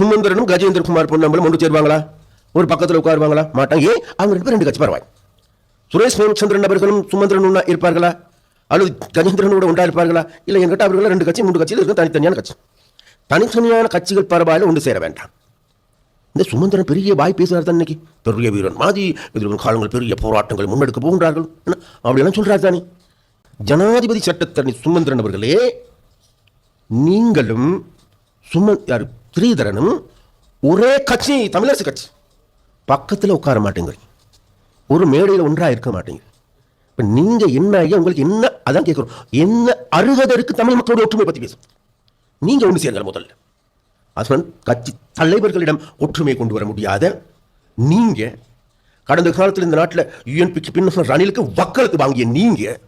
சுமந்திரனும் கஜேந்திரகுமார் பொன்னம்பலம் ஒன்று சேருவாங்களா? ஒரு பக்கத்தில் உட்காருவாங்களா? மாட்டாங்க. ஏன்? அவங்க ரெண்டு பேரும் ரெண்டு கட்சி பரவாய் சுரேஷ் சந்திரன் அவர்களும் சுமந்திரனும் இருப்பார்களா? அல்லது கஜேந்திரனோட ஒன்றா இருப்பார்களா? இல்லை என்கிட்ட அவர்கள் ரெண்டு கட்சி மூன்று கட்சியில் இருக்கும் தனித்தனியான கட்சி. தனித்தனியான கட்சிகள் பரவாயில்ல ஒன்று சேர வேண்டாம். இந்த சுமந்திரன் பெரிய வாய் பேசுகிறார் தான் இன்னைக்கு. பெரிய வீரன் மாதிரி எதிர்வரும் காலங்கள் பெரிய போராட்டங்கள் முன்னெடுக்க போகின்றார்கள். என்ன? அப்படியெல்லாம் சொல்றார் தானே. ஜனாதிபதி சட்டத்தரணி சுமந்திரன் அவர்களே நீங்களும் சும யார்? ஸ்ரீதரனும் ஒரே கட்சி தமிழரசு கட்சி. பக்கத்தில் உட்கார மாட்டேங்கிறீங்க. ஒரு மேடையில் ஒன்றாக இருக்க மாட்டேங்க. இப்போ நீங்கள் என்ன ஐயா உங்களுக்கு என்ன அதான் கேட்குறோம் என்ன அருகதை இருக்குது தமிழ் மக்களோட ஒற்றுமை பற்றி பேசும். நீங்கள் ஒன்று சேருங்கள் முதல்ல. அதுவன் கட்சி தலைவர்களிடம் ஒற்றுமை கொண்டு வர முடியாத நீங்கள் கடந்த காலத்தில் இந்த நாட்டில் யூஎன்பிக்கு பின் ரணிலுக்கு வக்கலத்து வாங்கிய நீங்கள்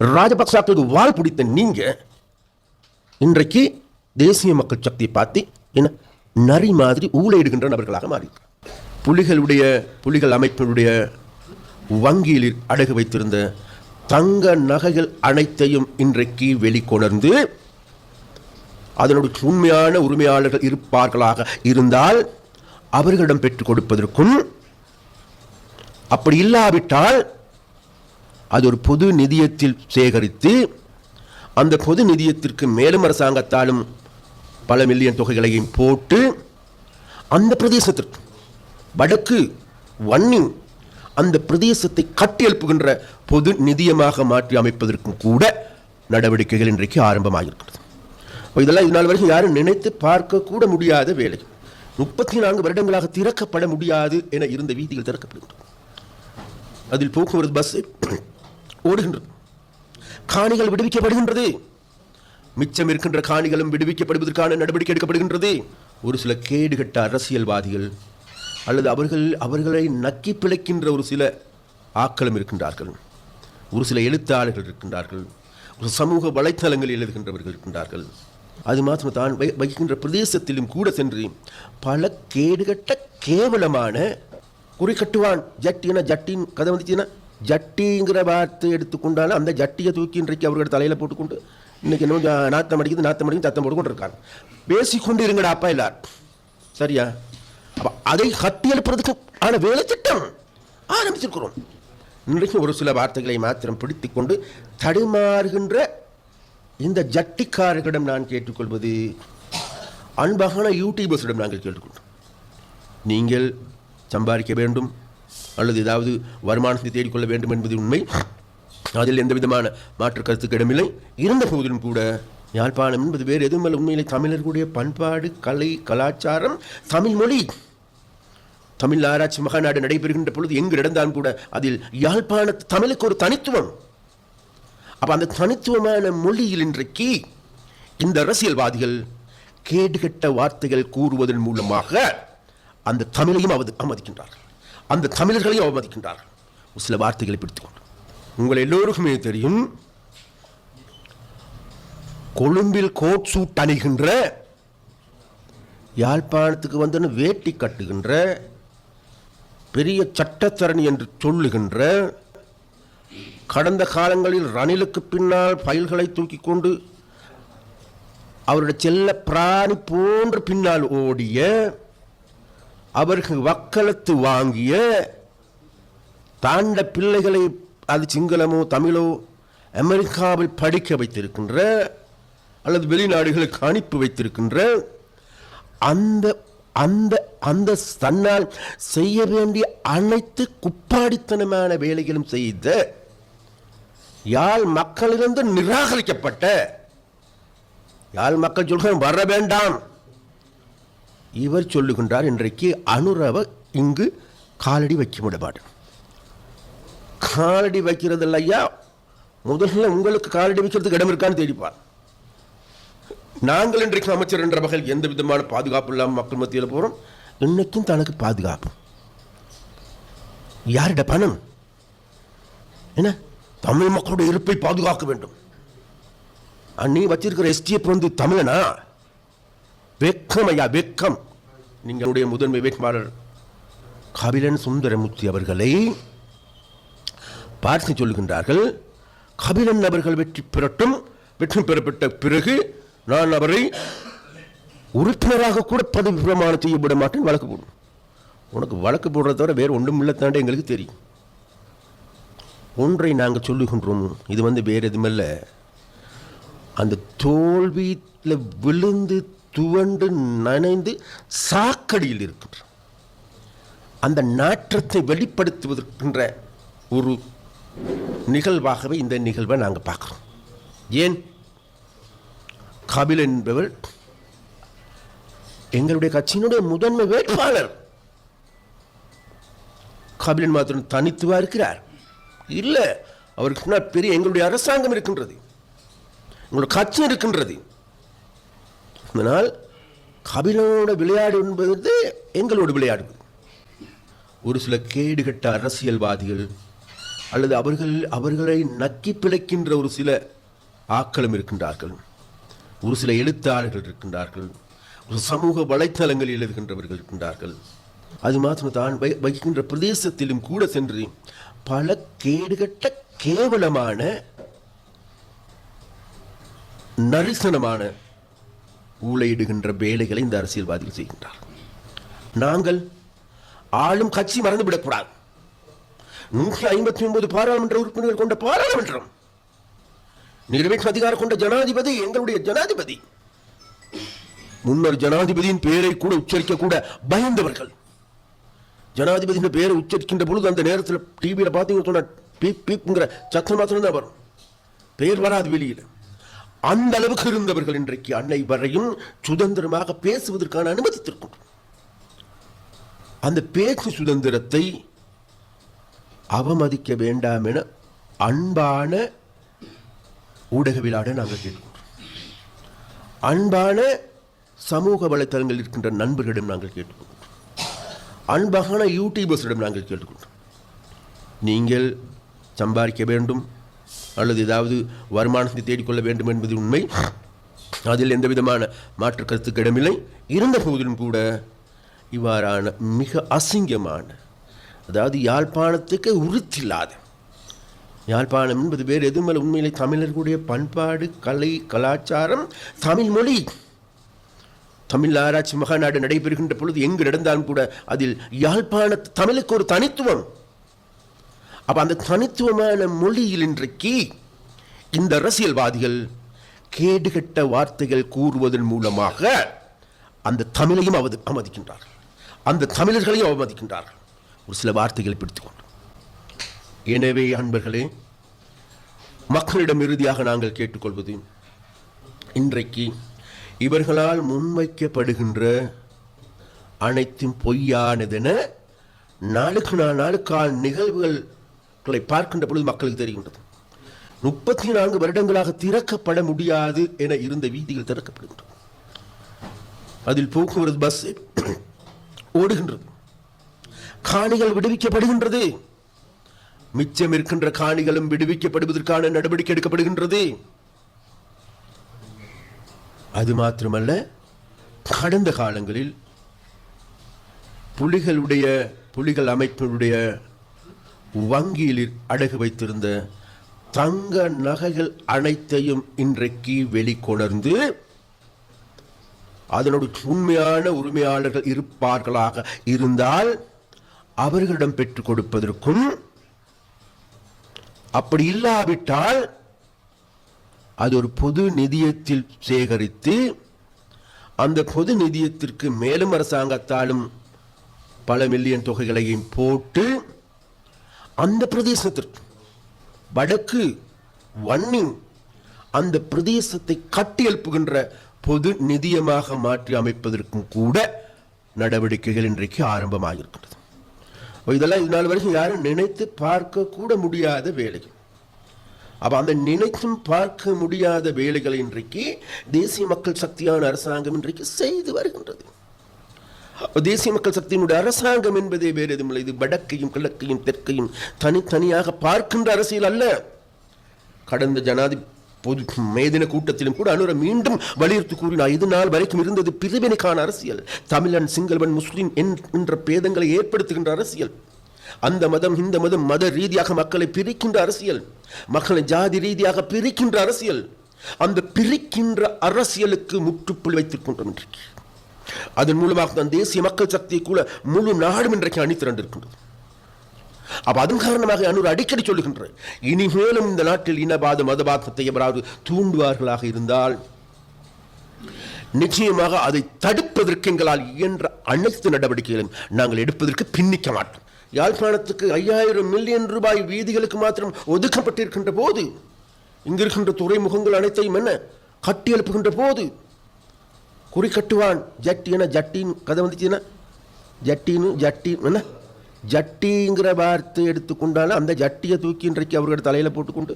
ராஜபக்சாக்களுக்கு வாழ் பிடித்த நீங்கள் இன்றைக்கு தேசிய மக்கள் சக்தியை பார்த்து என்ன நரி மாதிரி ஊழையிடுகின்ற நபர்களாக மாறி. புலிகளுடைய புலிகள் அமைப்பினுடைய வங்கியில் அடகு வைத்திருந்த தங்க நகைகள் அனைத்தையும் இன்றைக்கு வெளிக்கொணர்ந்து அதனுடைய உண்மையான உரிமையாளர்கள் இருப்பார்களாக இருந்தால் அவர்களிடம் பெற்றுக் கொடுப்பதற்கும் அப்படி இல்லாவிட்டால் அது ஒரு பொது நிதியத்தில் சேகரித்து அந்த பொது நிதியத்திற்கு மேலும் அரசாங்கத்தாலும் பல மில்லியன் தொகைகளையும் போட்டு அந்த பிரதேசத்திற்கு வடக்கு வன்னி அந்த பிரதேசத்தை கட்டியெழுப்புகின்ற பொது நிதியமாக மாற்றி அமைப்பதற்கும் கூட நடவடிக்கைகள் இன்றைக்கு ஆரம்பமாகிருக்கிறது இதெல்லாம் இது நாள் வரைக்கும் யாரும் நினைத்து பார்க்க கூட முடியாத வேலை. முப்பத்தி நான்கு வருடங்களாக திறக்கப்பட முடியாது என இருந்த வீதிகள் திறக்கப்படுகின்றன. அதில் போக்குவரத்து பஸ் ஓடுகின்றது. காணிகள் விடுவிக்கப்படுகின்றது. மிச்சம் இருக்கின்ற காணிகளும் விடுவிக்கப்படுவதற்கான நடவடிக்கை எடுக்கப்படுகின்றது. ஒரு சில கேடுகட்ட அரசியல்வாதிகள் அல்லது அவர்கள் அவர்களை நக்கி பிழைக்கின்ற ஒரு சில ஆக்களும் இருக்கின்றார்கள். ஒரு சில எழுத்தாளர்கள் இருக்கின்றார்கள். ஒரு சமூக வலைத்தளங்களில் எழுதுகின்றவர்கள் இருக்கின்றார்கள். அது மாத்திரம் தான் வை- வகிக்கின்ற பிரதேசத்திலும் கூட சென்று பல கேடுகட்ட கேவலமான குறி கட்டுவான். ஜட்டினா ஜட்டின் கதை வந்துச்சுன்னா ஜட்டிங்கிற வார்த்தை எடுத்துக்கொண்டாலும் அந்த ஜட்டியை தூக்கி இன்றைக்கு அவர்கள் தலையில் போட்டுக்கொண்டு இன்னைக்கு என்ன நாத்தம் அடிக்குது நாத்தம் அடிக்குது சத்தம் போட்டுக்கொண்டு இருக்காங்க பேசிக்கொண்டு இருங்கடா அப்பா எல்லார் சரியா? அப்போ அதை கட்டியெழுப்புறதுக்கு ஆன வேலை திட்டம் ஆரம்பிச்சிருக்கிறோம். இன்றைக்கு ஒரு சில வார்த்தைகளை மாத்திரம் பிடித்து கொண்டு தடுமாறுகின்ற இந்த ஜட்டிக்காரர்களிடம் நான் கேட்டுக்கொள்வது அன்பான யூடியூபர்ஸிடம் நாங்கள் கேட்டுக்கொண்டோம் நீங்கள் சம்பாதிக்க வேண்டும் அல்லது ஏதாவது வருமானத்தை தேடிக்கொள்ள வேண்டும் என்பது உண்மை. அதில் எந்த விதமான மாற்று கருத்துக்கிடமில்லை இருந்த போதிலும் கூட யாழ்ப்பாணம் என்பது வேறு எதுவும் அல்ல உண்மையிலே தமிழர்களுடைய பண்பாடு கலை கலாச்சாரம் தமிழ் மொழி. தமிழ் ஆராய்ச்சி மகாநாடு நடைபெறுகின்ற பொழுது எங்கு நடந்தாலும் கூட அதில் யாழ்ப்பாண தமிழுக்கு ஒரு தனித்துவம். அப்போ அந்த தனித்துவமான மொழியில் இன்றைக்கு இந்த அரசியல்வாதிகள் கேடுகட்ட வார்த்தைகள் கூறுவதன் மூலமாக அந்த தமிழையும் அவதி அவமதிக்கின்றார்கள். அந்த தமிழர்களையும் அவமதிக்கின்றார்கள். ஒரு சில வார்த்தைகளை பிடித்துக்கொண்டு உங்கள் எல்லோருக்குமே தெரியும் கொழும்பில் கோட் சூட் அணிகின்ற யாழ்ப்பாணத்துக்கு வந்து வேட்டி கட்டுகின்ற பெரிய சட்டத்தரணி என்று சொல்லுகின்ற கடந்த காலங்களில் ரணிலுக்கு பின்னால் ஃபைல்களை தூக்கி கொண்டு அவருடைய செல்ல பிராணி போன்று பின்னால் ஓடிய அவர்கள் வக்கலத்து வாங்கிய தாண்ட பிள்ளைகளை அது சிங்களமோ தமிழோ அமெரிக்காவில் படிக்க வைத்திருக்கின்ற அல்லது வெளிநாடுகளுக்கு அனுப்பி வைத்திருக்கின்ற அந்த அந்த அந்த தன்னால் செய்ய வேண்டிய அனைத்து குப்பாடித்தனமான வேலைகளும் செய்த யாழ் மக்களிலிருந்து நிராகரிக்கப்பட்ட யாழ் மக்கள் சொல்கிறேன் வர வேண்டாம். இவர் சொல்லுகின்றார் இன்றைக்கு அனுரவ இங்கு காலடி வைக்க முடியாது காலடி வைக்கிறது இல்லையா முதல்ல உங்களுக்கு காலடி வைக்கிறதுக்கு இடம் இருக்கான்னு தேடிப்பார் நாங்கள் இன்றைக்கு அமைச்சர் என்ற வகையில் எந்த விதமான பாதுகாப்பு இல்லாமல் மக்கள் மத்தியில் போகிறோம் இன்னைக்கும் தனக்கு பாதுகாப்பு. யாரிட பணம்? என்ன? தமிழ் மக்களுடைய இருப்பை பாதுகாக்க வேண்டும். நீ வச்சிருக்கிற எஸ்டிஎஃப் வந்து தமிழனா? வெக்கம் ஐயா வெக்கம். நீங்களுடைய முதன்மை வேட்பாளர் கபிலன் சுந்தரமூர்த்தி அவர்களை பார்த்து சொல்லுகின்றார்கள் கபிலன் அவர்கள் வெற்றி பெறட்டும் வெற்றி பெறப்பட்ட பிறகு நான் அவரை உறுப்பினராக கூட பதவி பிரமாணம் விட மாட்டேன் வழக்கு போடும் உனக்கு வழக்கு போடுறத தவிர வேறு ஒன்றும் இல்லை தாண்டி எங்களுக்கு தெரியும். ஒன்றை நாங்கள் சொல்லுகின்றோம் இது வந்து வேறு எதுவுமில்ல அந்த தோல்வியில் விழுந்து துவண்டு நனைந்து சாக்கடியில் இருக்கின்ற அந்த நாற்றத்தை வெளிப்படுத்துவதற்கின்ற ஒரு நிகழ்வாகவே இந்த நிகழ்வை நாங்கள் பார்க்குறோம். ஏன்? கபில் என்பவர் எங்களுடைய கட்சியினுடைய முதன்மை வேட்பாளர். கபிலன் மாத்திரம் தனித்துவா இருக்கிறார். இல்லை அவருக்கு முன்னால் பெரிய எங்களுடைய அரசாங்கம் இருக்கின்றது. எங்களுடைய கட்சி இருக்கின்றது. அதனால் கபிலனோட விளையாடு என்பது எங்களோட விளையாடுவது ஒரு சில கேடுகட்ட அரசியல்வாதிகள் அல்லது அவர்கள் அவர்களை நக்கி பிழைக்கின்ற ஒரு சில ஆக்களும் இருக்கின்றார்கள். ஒரு சில எழுத்தாளர்கள் இருக்கின்றார்கள். ஒரு சமூக வலைத்தளங்களில் எழுதுகின்றவர்கள் இருக்கின்றார்கள். அது மாத்திரம் தான் வை- வகிக்கின்ற பிரதேசத்திலும் கூட சென்று பல கேடுகட்ட கேவலமான நரிசனமான ஊழையிடுகின்ற வேலைகளை இந்த அரசியல்வாதிகள் செய்கின்றார் நாங்கள் ஆளும் கட்சி மறந்துவிடக்கூடாது. நூற்றி ஐம்பத்தி ஒன்பது பாராளுமன்ற உறுப்பினர்கள் கொண்ட பாராளுமன்றம். நிறைவேற்ற அதிகாரம் கொண்ட ஜனாதிபதி எங்களுடைய ஜனாதிபதி. முன்னர் ஜனாதிபதியின் பெயரை கூட உச்சரிக்க கூட பயந்தவர்கள். ஜனாதிபதியின் பெயரை உச்சரிக்கின்ற பொழுது அந்த நேரத்தில் டிவியில் பார்த்தீங்கன்னு சொன்னா பீப் பீப்ங்கிற சத்தம் மாத்திரம் தான் வரும். பெயர் வராது வெளியில். அந்த அளவுக்கு இருந்தவர்கள் இன்றைக்கு அன்னை வரையும் சுதந்திரமாக பேசுவதற்கான அனுமதித்திருக்கும். அந்த பேச்சு சுதந்திரத்தை அவமதிக்க வேண்டாம் என அன்பான ஊடகவியலாளரை நாங்கள் கேட்கின்றோம் அன்பான சமூக வலைத்தளங்களில் இருக்கின்ற நண்பர்களிடம் நாங்கள் கேட்டுக்கொண்டோம் அன்பான யூடியூபர்ஸிடம் நாங்கள் கேட்டுக்கொண்டோம் நீங்கள் சம்பாதிக்க வேண்டும் அல்லது ஏதாவது வருமானத்தை தேடிக்கொள்ள வேண்டும் என்பது உண்மை. அதில் எந்த விதமான மாற்று கருத்துக்கிடமில்லை இருந்த போதிலும் கூட இவ்வாறான மிக அசிங்கமான அதாவது யாழ்ப்பாணத்துக்கு உறுத்தில்லாத யாழ்ப்பாணம் என்பது வேறு எதுவுமல்ல உண்மையிலே தமிழர்களுடைய பண்பாடு கலை கலாச்சாரம் தமிழ் மொழி. தமிழ் ஆராய்ச்சி மகாநாடு நடைபெறுகின்ற பொழுது எங்கு நடந்தாலும் கூட அதில் யாழ்ப்பாண தமிழுக்கு ஒரு தனித்துவம். அப்போ அந்த தனித்துவமான மொழியில் இன்றைக்கு இந்த அரசியல்வாதிகள் கேடுகட்ட வார்த்தைகள் கூறுவதன் மூலமாக அந்த தமிழையும் அவது அவமதிக்கின்றார்கள். அந்த தமிழர்களையும் அவமதிக்கின்றார்கள். ஒரு சில வார்த்தைகளை பிடித்துக்கொண்டு எனவே அன்பர்களே மக்களிடம் இறுதியாக நாங்கள் கேட்டுக்கொள்வது இன்றைக்கு இவர்களால் முன்வைக்கப்படுகின்ற அனைத்தும் பொய்யானதென நாளுக்கு நாள் நாளுக்கால் நிகழ்வுகளை பார்க்கின்ற பொழுது மக்களுக்கு தெரிகின்றது. முப்பத்தி நான்கு வருடங்களாக திறக்கப்பட முடியாது என இருந்த வீதிகள் திறக்கப்படுகின்றன. அதில் போக்குவரத்து பஸ் ஓடுகின்றது. காணிகள் விடுவிக்கப்படுகின்றது. மிச்சம் இருக்கின்ற காணிகளும் விடுவிக்கப்படுவதற்கான நடவடிக்கை எடுக்கப்படுகின்றது. அது மாத்திரமல்ல கடந்த காலங்களில் புலிகளுடைய புலிகள் அமைப்பினுடைய வங்கியில் அடகு வைத்திருந்த தங்க நகைகள் அனைத்தையும் இன்றைக்கு வெளிக்கொணர்ந்து அதனுடைய உண்மையான உரிமையாளர்கள் இருப்பார்களாக இருந்தால் அவர்களிடம் பெற்றுக் கொடுப்பதற்கும் அப்படி இல்லாவிட்டால் அது ஒரு பொது நிதியத்தில் சேகரித்து அந்த பொது நிதியத்திற்கு மேலும் அரசாங்கத்தாலும் பல மில்லியன் தொகைகளையும் போட்டு அந்த பிரதேசத்திற்கு வடக்கு வன்னி அந்த பிரதேசத்தை கட்டி எழுப்புகின்ற பொது நிதியமாக மாற்றி அமைப்பதற்கும் கூட நடவடிக்கைகள் இன்றைக்கு ஆரம்பமாகிருக்கிறது இதெல்லாம் இது நாள் வரைக்கும் யாரும் நினைத்து பார்க்க கூட முடியாத வேலைகள். அப்போ அந்த நினைத்தும் பார்க்க முடியாத வேலைகளை இன்றைக்கு தேசிய மக்கள் சக்தியான அரசாங்கம் இன்றைக்கு செய்து வருகின்றது. தேசிய மக்கள் சக்தியினுடைய அரசாங்கம் என்பதே வேறு எதுவுமில்லை இது வடக்கையும் கிழக்கையும் தெற்கையும் தனித்தனியாக பார்க்கின்ற அரசியல் அல்ல. கடந்த ஜனாதிபதி பொது மேதின கூட்டத்திலும் கூட அனுர மீண்டும் வலியுறுத்தி கூறினார். இது நாள் வரைக்கும் இருந்தது பிரிவினைக்கான அரசியல். தமிழன் சிங்களவன் முஸ்லிம் என்ற பேதங்களை ஏற்படுத்துகின்ற அரசியல். அந்த மதம் இந்த மதம் மத ரீதியாக மக்களை பிரிக்கின்ற அரசியல். மக்களை ஜாதி ரீதியாக பிரிக்கின்ற அரசியல். அந்த பிரிக்கின்ற அரசியலுக்கு முற்றுப்புள்ளி வைத்துக் கொண்டோம் இன்றைக்கு. அதன் மூலமாக தான் தேசிய மக்கள் சக்தியை கூட முழு நாடும் இன்றைக்கு அணி திரண்டிருக்கின்றது அப்போ அதன் காரணமாக அன்னூர் அடிக்கடி சொல்லுகின்ற இனிமேலும் இந்த நாட்டில் இனவாத மதபாதத்தை எவராவது தூண்டுவார்களாக இருந்தால் நிச்சயமாக அதை தடுப்பதற்கு எங்களால் இயன்ற அனைத்து நடவடிக்கைகளையும் நாங்கள் எடுப்பதற்கு பின்னிக்க மாட்டோம். யாழ்ப்பாணத்துக்கு ஐயாயிரம் மில்லியன் ரூபாய் வீதிகளுக்கு மாத்திரம் ஒதுக்கப்பட்டிருக்கின்ற போது இங்கிருக்கின்ற துறைமுகங்கள் அனைத்தையும் என்ன கட்டி எழுப்புகின்ற போது குறி கட்டுவான் ஜட்டி என ஜட்டின் கதை வந்துச்சுன்னா ஜட்டின்னு ஜட்டி என்ன? ஜட்டிங்கிற வார்த்தை எடுத்துக்கொண்டாலும் அந்த ஜட்டியை தூக்கி இன்றைக்கு அவர்கள் தலையில் போட்டுக்கொண்டு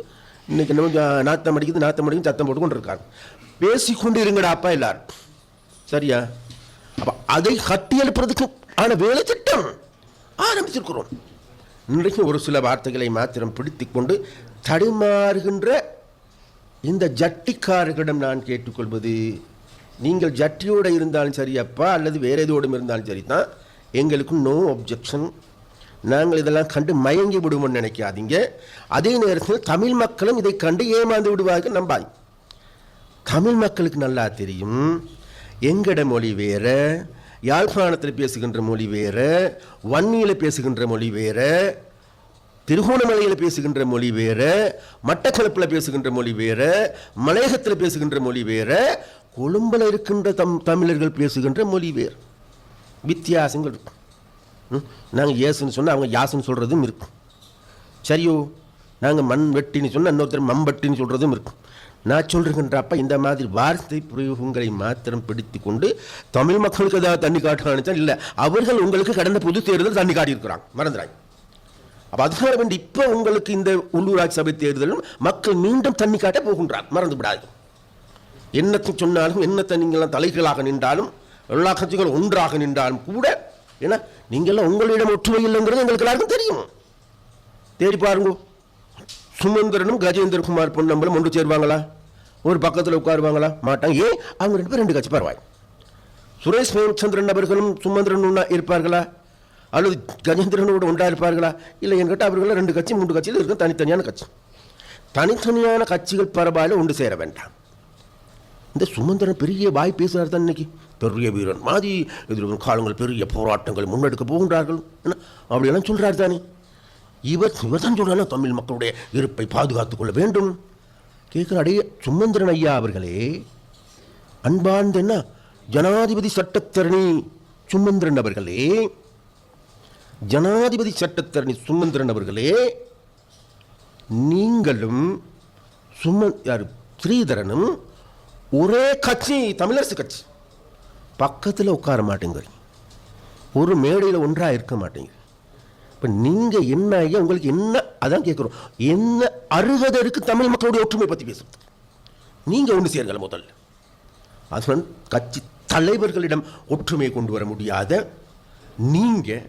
இன்னைக்கு என்ன நாத்தம் அடிக்குது நாத்தம் அடிக்குது சத்தம் போட்டுக்கொண்டு இருக்காங்க பேசிக்கொண்டு இருங்கடா அப்பா எல்லாரும். சரியா? அப்போ அதை கட்டி எழுப்புறதுக்கு ஆன வேலை திட்டம் ஆரம்பிச்சிருக்கிறோம். இன்றைக்கு ஒரு சில வார்த்தைகளை மாத்திரம் பிடித்துக் கொண்டு தடுமாறுகின்ற இந்த ஜட்டிக்காரர்களிடம் நான் கேட்டுக்கொள்வது நீங்கள் ஜட்டியோடு இருந்தாலும் சரி அப்பா அல்லது வேற எதோடும் இருந்தாலும் சரி தான் எங்களுக்கு நோ அப்ஜெக்ஷன் நாங்கள் இதெல்லாம் கண்டு மயங்கி விடுவோம்னு நினைக்காதீங்க. அதே நேரத்தில் தமிழ் மக்களும் இதை கண்டு ஏமாந்து விடுவார்கள் நம்பாய். தமிழ் மக்களுக்கு நல்லா தெரியும். எங்கட மொழி வேற? யாழ்ப்பாணத்தில் பேசுகின்ற மொழி வேற? வன்னியில் பேசுகின்ற மொழி வேற? திருகோணமலையில் பேசுகின்ற மொழி வேற? மட்டக்களப்பில் பேசுகின்ற மொழி வேற? மலையகத்தில் பேசுகின்ற மொழி வேற? கொழும்பில் இருக்கின்ற தம் தமிழர்கள் பேசுகின்ற மொழி வேறு. வித்தியாசங்கள் இருக்கும். நாங்கள் ஏசுன்னு சொன்னால் அவங்க யாசுன்னு சொல்கிறதும் இருக்கும். சரியோ நாங்கள் மண் வெட்டின்னு சொன்னால் இன்னொருத்தர் மம்பட்டின்னு சொல்கிறதும் இருக்கும். நான் சொல்கிறேங்கன்றப்ப இந்த மாதிரி வார்த்தை பிரயோகங்களை மாத்திரம் பிடித்து கொண்டு தமிழ் மக்களுக்கு ஏதாவது தண்ணி காட்டுறான்னு இல்லை அவர்கள் உங்களுக்கு கடந்த பொது தேர்தல் தண்ணி காட்டியிருக்கிறாங்க. மறந்துறாங்க அப்போ அதுக்காக வேண்டி இப்போ உங்களுக்கு இந்த உள்ளூராட்சி சபை தேர்தலும் மக்கள் மீண்டும் தண்ணி காட்ட போகின்றார் மறந்து விடாது என்னத்தை சொன்னாலும் என்னத்தை நீங்களாம் தலைகளாக நின்றாலும் எல்லா கட்சிகளும் ஒன்றாக நின்றாலும் கூட ஏன்னா நீங்கள்லாம் உங்களிடம் ஒற்றுமை இல்லைங்கிறது எங்களுக்கு எல்லாருக்கும் தெரியும். தேடி பாருங்க. சுமந்திரனும் கஜேந்திரகுமார் பொன்னம்பலம் ஒன்று சேருவாங்களா? ஒரு பக்கத்தில் உட்காருவாங்களா? மாட்டாங்க. ஏன்? அவங்க ரெண்டு பேரும் ரெண்டு கட்சி பாருவாங்க சுரேஷ் பிரேமச்சந்திரன் அவர்களும் சுமந்திரன் ஒன்றா இருப்பார்களா? அல்லது கஜேந்திரனோடு ஒன்றா இருப்பார்களா? இல்லை என்கிட்ட அவர்கள் ரெண்டு கட்சி மூன்று கட்சியில் இருக்கும் தனித்தனியான கட்சி. தனித்தனியான கட்சிகள் பரவாயில்ல ஒன்று சேர வேண்டாம். இந்த சுமந்திரன் பெரிய வாய் பேசுகிறார் தான் இன்னைக்கு. பெரிய வீரன் மாதிரி எதிர்வரும் காலங்கள் பெரிய போராட்டங்கள் முன்னெடுக்க போகின்றார்கள். என்ன? அப்படியெல்லாம் சொல்கிறார் தானே. இவர் இவர் தான் சொல்கிறாங்க தமிழ் மக்களுடைய இருப்பை பாதுகாத்துக் கொள்ள வேண்டும். கேட்குற அடைய சுமந்திரன் ஐயா அவர்களே அன்பார்ந்த என்ன? ஜனாதிபதி சட்டத்தரணி சுமந்திரன் அவர்களே ஜனாதிபதி சட்டத்தரணி சுமந்திரன் அவர்களே நீங்களும் சும யார் ஸ்ரீதரனும் ஒரே கட்சி தமிழரசு கட்சி. பக்கத்தில் உட்கார மாட்டேங்கிறீங்க ஒரு மேடையில் ஒன்றாக இருக்க மாட்டேங்குது. இப்போ நீங்கள் என்ன ஐயா உங்களுக்கு என்ன அதான் கேட்குறோம் என்ன அருகதை இருக்குது தமிழ் மக்களுடைய ஒற்றுமை பற்றி பேசுறது? நீங்கள் ஒன்று சேருங்கள் முதல்ல. அதுதான் கட்சி தலைவர்களிடம் ஒற்றுமையை கொண்டு வர முடியாத நீங்கள்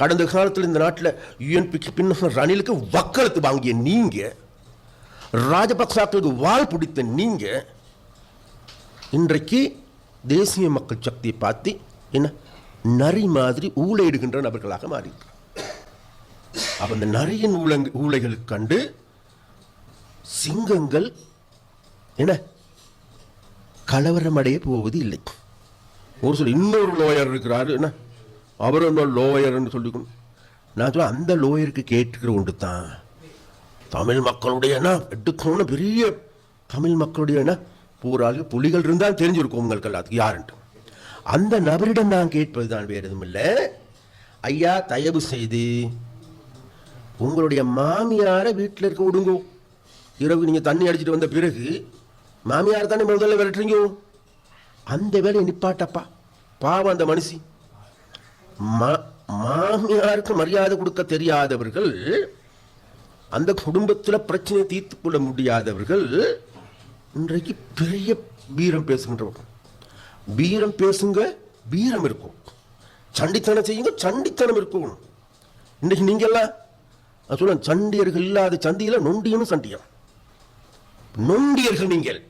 கடந்த காலத்தில் இந்த நாட்டில் யூஎன்பிக்கு பின்னர் ரணிலுக்கு வக்கலத்து வாங்கிய நீங்கள் ராஜபக்சாக்களுக்கு வாழ் பிடித்த நீங்கள் இன்றைக்கு தேசிய மக்கள் சக்தியை பார்த்து என்ன? நரி மாதிரி ஊழையிடுகின்ற நபர்களாக மாறி. அப்ப அந்த நரியின் ஊழங் ஊழைகளுக்கு கண்டு சிங்கங்கள் என்ன? கலவரம் அடைய போவது இல்லை. ஒரு சில இன்னொரு லோயர் இருக்கிறாரு என்ன? அவர் என்ன லோயர்னு சொல்லிக்கணும் நான் சொல்ல அந்த லோயருக்கு கேட்டுக்கிற ஒன்று தான். தமிழ் மக்களுடைய என்ன? எடுக்கணும்னு பெரிய தமிழ் மக்களுடைய என்ன? பூராக புலிகள் இருந்தால் தெரிஞ்சிருக்கும் உங்களுக்கு எல்லாத்துக்கு யாருன்ட்டு. அந்த நபரிடம் நான் கேட்பது தான் வேறு எதுவும் இல்லை. ஐயா தயவு செய்து உங்களுடைய மாமியாரை வீட்டில் இருக்க விடுங்கோ. இரவு நீங்கள் தண்ணி அடிச்சிட்டு வந்த பிறகு மாமியார் தானே முதல்ல விரட்டுறீங்க? அந்த வேலையை நிப்பாட்டப்பா. பாவம் அந்த மனுஷி. மா மாமியாருக்கு மரியாதை கொடுக்க தெரியாதவர்கள் அந்த குடும்பத்தில் பிரச்சனையை தீர்த்து கொள்ள முடியாதவர்கள் இன்றைக்கு பெரிய வீரம் பேசுகின்றவர்கள் வீரம் பேசுங்க வீரம் இருக்கும். சண்டித்தனம் செய்யுங்க சண்டித்தனம் இருக்கும். இன்றைக்கு நீங்கள்லாம் சொல்ல சண்டியர்கள் இல்லாத சந்தியில் நொண்டியனும் சண்டியம் நொண்டியர்கள் நீங்கள்.